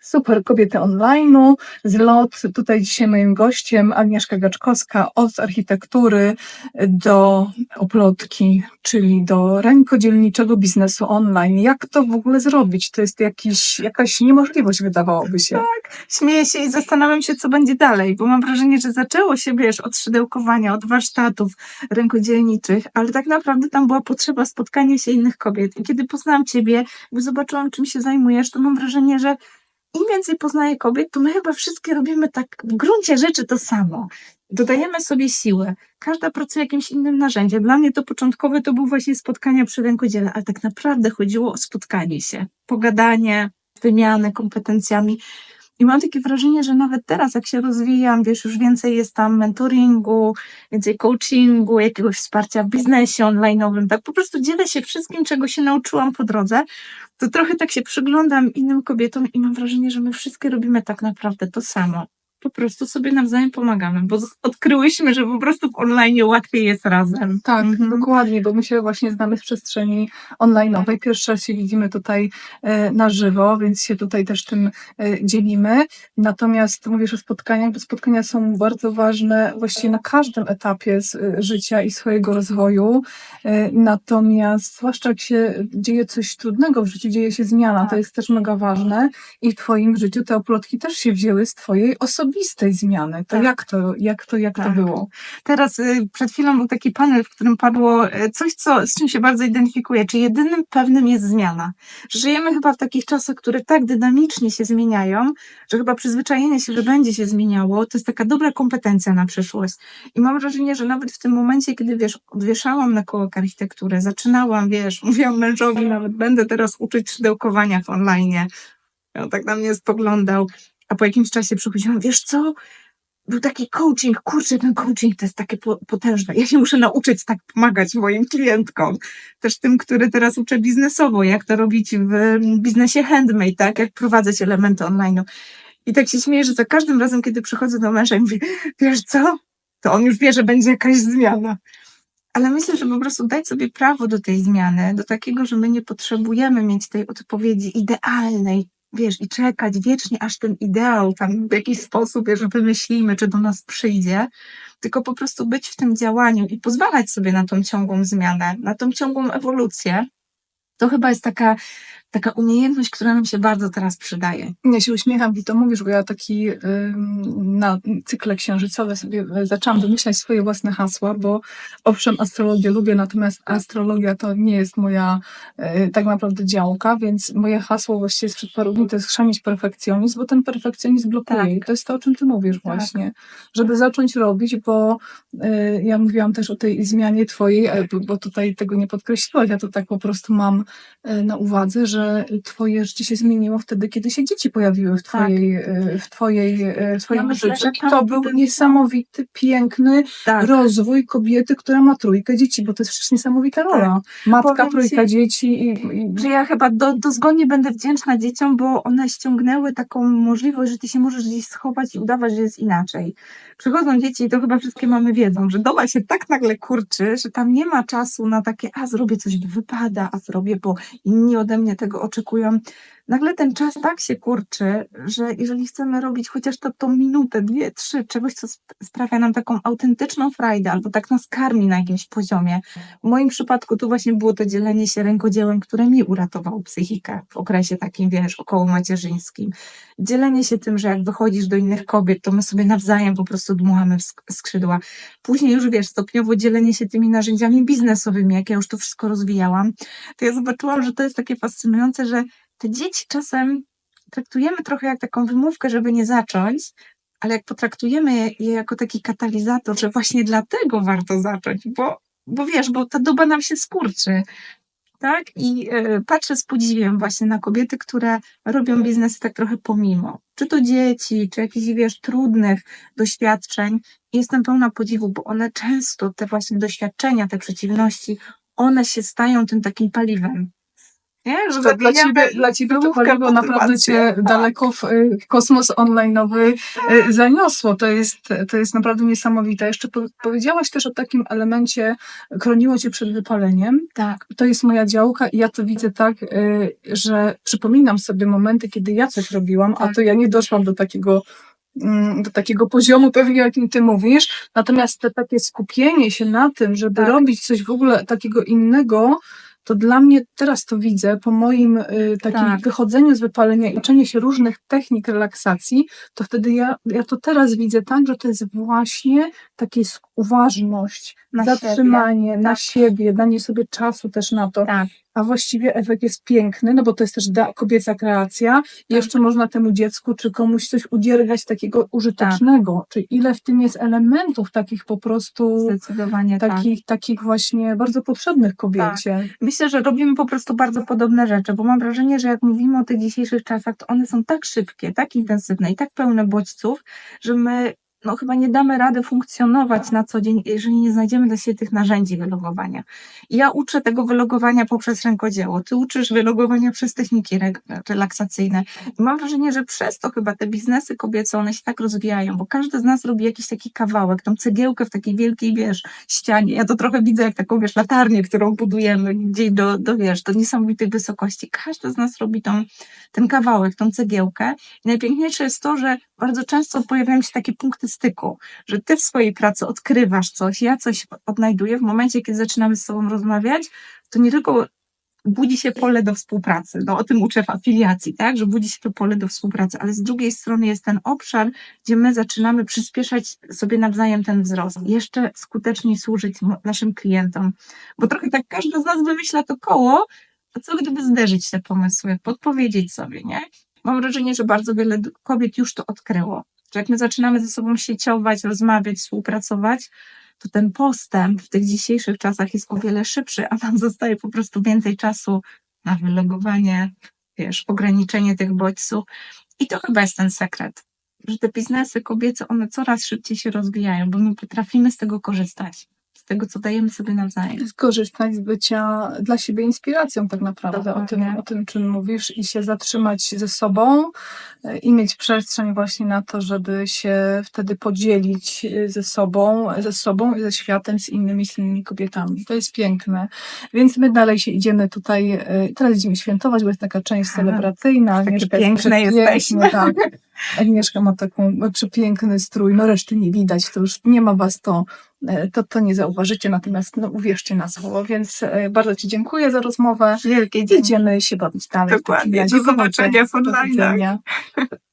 Super Kobiety Online'u, z LOT. Tutaj dzisiaj moim gościem Agnieszka Gaczkowska od architektury do oplotki, czyli do rękodzielniczego biznesu online. Jak to w ogóle zrobić? To jest jakiś, jakaś niemożliwość, wydawałoby się. Śmieję się i zastanawiam się, co będzie dalej, bo mam wrażenie, że zaczęło się, wiesz, od szydełkowania, od warsztatów rękodzielniczych, ale tak naprawdę tam była potrzeba spotkania się innych kobiet. I kiedy poznałam ciebie, bo zobaczyłam, czym się zajmujesz, to mam wrażenie, że im więcej poznaję kobiet, to my chyba wszystkie robimy tak w gruncie rzeczy to samo. Dodajemy sobie siłę. Każda pracuje jakimś innym narzędziem. Dla mnie to początkowe to był właśnie spotkania przy rękodziele, ale tak naprawdę chodziło o spotkanie się, pogadanie, wymianę kompetencjami. I mam takie wrażenie, że nawet teraz, jak się rozwijam, wiesz, już więcej jest tam mentoringu, więcej coachingu, jakiegoś wsparcia w biznesie online'owym, tak po prostu dzielę się wszystkim, czego się nauczyłam po drodze, to trochę tak się przyglądam innym kobietom i mam wrażenie, że my wszystkie robimy tak naprawdę to samo. Po prostu sobie nawzajem pomagamy, bo z- odkryłyśmy, że po prostu w online łatwiej jest razem. Tak, Mhm. dokładnie, bo my się właśnie znamy w przestrzeni online'owej. Pierwszy raz się widzimy tutaj e, na żywo, więc się tutaj też tym e, dzielimy. Natomiast mówisz o spotkaniach, bo spotkania są bardzo ważne właściwie na każdym etapie z, e, życia i swojego rozwoju. E, Natomiast zwłaszcza jak się dzieje coś trudnego w życiu, dzieje się zmiana, to Tak. jest też mega ważne. I w Twoim życiu te oplotki też się wzięły z Twojej osobistej zmiany. To Tak. jak to, jak to, jak to Tak. było? Teraz y, przed chwilą był taki panel, w którym padło y, coś, co, z czym się bardzo identyfikuję, czy jedynym pewnym jest zmiana. Żyjemy chyba w takich czasach, które tak dynamicznie się zmieniają, że chyba przyzwyczajenie się, że będzie się zmieniało, to jest taka dobra kompetencja na przyszłość. I mam wrażenie, że nawet w tym momencie, kiedy wiesz, odwieszałam na kołek architekturę, zaczynałam, wiesz, mówiłam mężowi, nawet będę teraz uczyć szydełkowania w online. On tak na mnie spoglądał, a po jakimś czasie przychodziłam, wiesz co, był taki coaching, kurczę, ten coaching to jest takie po- potężne. Ja się muszę nauczyć tak pomagać moim klientkom. Też tym, które teraz uczę biznesowo, jak to robić w biznesie handmade, tak? Jak prowadzać elementy online. I tak się śmieję, że za każdym razem, kiedy przychodzę do męża i mówię, wiesz co? To on już wie, że będzie jakaś zmiana. Ale myślę, że po prostu dać sobie prawo do tej zmiany, do takiego, że my nie potrzebujemy mieć tej odpowiedzi idealnej, wiesz, i czekać wiecznie, aż ten ideał tam w jakiś sposób, wiesz, wymyślimy, czy do nas przyjdzie, tylko po prostu być w tym działaniu i pozwalać sobie na tą ciągłą zmianę, na tą ciągłą ewolucję. To chyba jest taka, taka umiejętność, która nam się bardzo teraz przydaje. Ja się uśmiecham, gdy to mówisz, bo ja taki ym, na cykle księżycowe sobie e, zaczęłam wymyślać swoje własne hasła, bo owszem, astrologię lubię, natomiast astrologia to nie jest moja e, tak naprawdę działka, więc moje hasło właściwie sprzed paru dni to jest chrzanić perfekcjonizm, bo ten perfekcjonizm blokuje Tak. i to jest to, o czym ty mówisz Tak. właśnie, żeby zacząć robić, bo e, ja mówiłam też o tej zmianie twojej, bo- tutaj tego nie podkreśliłaś, ja to tak po prostu mam na uwadze, że twoje życie się zmieniło wtedy, kiedy się dzieci pojawiły w twojej, e, w twojej, e, w twoim Ja myślę, życiu. że I to był niesamowity, piękny Tak. rozwój kobiety, która ma trójkę dzieci, bo to jest przecież niesamowita rola. Matka, Tak. Powiem trójka ci- dzieci i, i że ja chyba do, dozgodnie będę wdzięczna dzieciom, bo one ściągnęły taką możliwość, że ty się możesz gdzieś schować i udawać, że jest inaczej. Przychodzą dzieci i to chyba wszystkie mamy wiedzą, że doba się tak nagle kurczy, że tam nie ma czasu na takie, a zrobię coś, wypada, a zrobię, bo inni ode mnie tego oczekują. Nagle ten czas tak się kurczy, że jeżeli chcemy robić chociaż to, tą minutę, dwie, trzy, czegoś, co sp- sprawia nam taką autentyczną frajdę, albo tak nas karmi na jakimś poziomie, w moim przypadku tu właśnie było to dzielenie się rękodziełem, które mi uratowało psychikę w okresie takim, wiesz, około macierzyńskim. Dzielenie się tym, że jak wychodzisz do innych kobiet, to my sobie nawzajem po prostu dmuchamy w sk- skrzydła. Później już, wiesz, stopniowo dzielenie się tymi narzędziami biznesowymi, jak ja już to wszystko rozwijałam, to ja zobaczyłam, że to jest takie fascynujące, że te dzieci czasem traktujemy trochę jak taką wymówkę, żeby nie zacząć, ale jak potraktujemy je, jako taki katalizator, że właśnie dlatego warto zacząć, bo bo wiesz, bo ta doba nam się skurczy. Tak? I e, patrzę z podziwiem właśnie na kobiety, które robią biznesy tak trochę pomimo. Czy to dzieci, czy jakichś, wiesz, trudnych doświadczeń. Jestem pełna podziwu, bo one często, te właśnie doświadczenia, te przeciwności, one się stają tym takim paliwem. Nie? Że To dla ciebie, dla ciebie to paliwo naprawdę cię. Tak. daleko w, y, w kosmos online'owy y, zaniosło. To jest, to jest naprawdę niesamowite. Jeszcze po, powiedziałaś też o takim elemencie, chroniło cię przed wypaleniem. Tak. To jest moja działka i ja to widzę tak, y, że przypominam sobie momenty, kiedy ja coś robiłam, a Tak. to ja nie doszłam do takiego mm, do takiego poziomu pewnie, o jakim ty mówisz. Natomiast te takie skupienie się na tym, żeby Tak. robić coś w ogóle takiego innego, to dla mnie teraz to widzę po moim y, takim Tak. wychodzeniu z wypalenia i uczeniu się różnych technik relaksacji, to wtedy ja, ja to teraz widzę tak, że to jest właśnie takie uważność, Na zatrzymanie na Tak. siebie, danie sobie czasu też na to. Tak. A właściwie efekt jest piękny, no bo to jest też da, kobieca kreacja. I jeszcze można temu dziecku czy komuś coś udziergać takiego użytecznego. Czyli ile w tym jest elementów takich po prostu, Zdecydowanie tak. takich, takich właśnie bardzo potrzebnych kobiecie. Myślę, że robimy po prostu bardzo podobne rzeczy, bo mam wrażenie, że jak mówimy o tych dzisiejszych czasach, to one są tak szybkie, tak intensywne i tak pełne bodźców, że my no, chyba nie damy rady funkcjonować na co dzień, jeżeli nie znajdziemy dla siebie tych narzędzi wylogowania. Ja uczę tego wylogowania poprzez rękodzieło, ty uczysz wylogowania przez techniki re- relaksacyjne. I mam wrażenie, że przez to chyba te biznesy kobiece, one się tak rozwijają, bo każdy z nas robi jakiś taki kawałek, tą cegiełkę w takiej wielkiej, wiesz, ścianie. Ja to trochę widzę jak taką, wiesz, latarnię, którą budujemy gdzieś do, do wiesz, do niesamowitej wysokości. Każdy z nas robi tą, ten kawałek, tą cegiełkę. I najpiękniejsze jest to, że bardzo często pojawiają się takie punkty styku, że ty w swojej pracy odkrywasz coś, ja coś odnajduję. W momencie, kiedy zaczynamy z sobą rozmawiać, to nie tylko budzi się pole do współpracy. No, o tym uczę w afiliacji, tak? Że budzi się to pole do współpracy, ale z drugiej strony jest ten obszar, gdzie my zaczynamy przyspieszać sobie nawzajem ten wzrost. Jeszcze skuteczniej służyć naszym klientom. Bo trochę tak każdy z nas wymyśla to koło, a co gdyby zderzyć te pomysły, podpowiedzieć sobie, nie? Mam wrażenie, że bardzo wiele kobiet już to odkryło. Że jak my zaczynamy ze sobą sieciować, rozmawiać, współpracować, to ten postęp w tych dzisiejszych czasach jest o wiele szybszy, a nam zostaje po prostu więcej czasu na wylogowanie, wiesz, ograniczenie tych bodźców. I to chyba jest ten sekret, że te biznesy kobiece, one coraz szybciej się rozwijają, bo my potrafimy z tego korzystać, tego, co dajemy sobie nawzajem. Skorzystać z bycia dla siebie inspiracją tak naprawdę o tym, o tym, czym mówisz i się zatrzymać ze sobą e, i mieć przestrzeń właśnie na to, żeby się wtedy podzielić e, ze sobą, ze sobą i ze światem, z innymi silnymi kobietami. To jest piękne. Więc my dalej się idziemy tutaj, e, teraz idziemy świętować, bo jest taka część Aha. celebracyjna. Takie Agnieszka jest piękne przepiękna, jesteśmy. Tak. Agnieszka ma taką przepiękny strój, no reszty nie widać, to już nie ma was to, to, to nie zauważycie, natomiast no, uwierzcie na słowo, więc e, bardzo Ci dziękuję za rozmowę. Wielkie dzięki. Idziemy się bawić dalej. Dokładnie. Do zobaczenia w widzenia.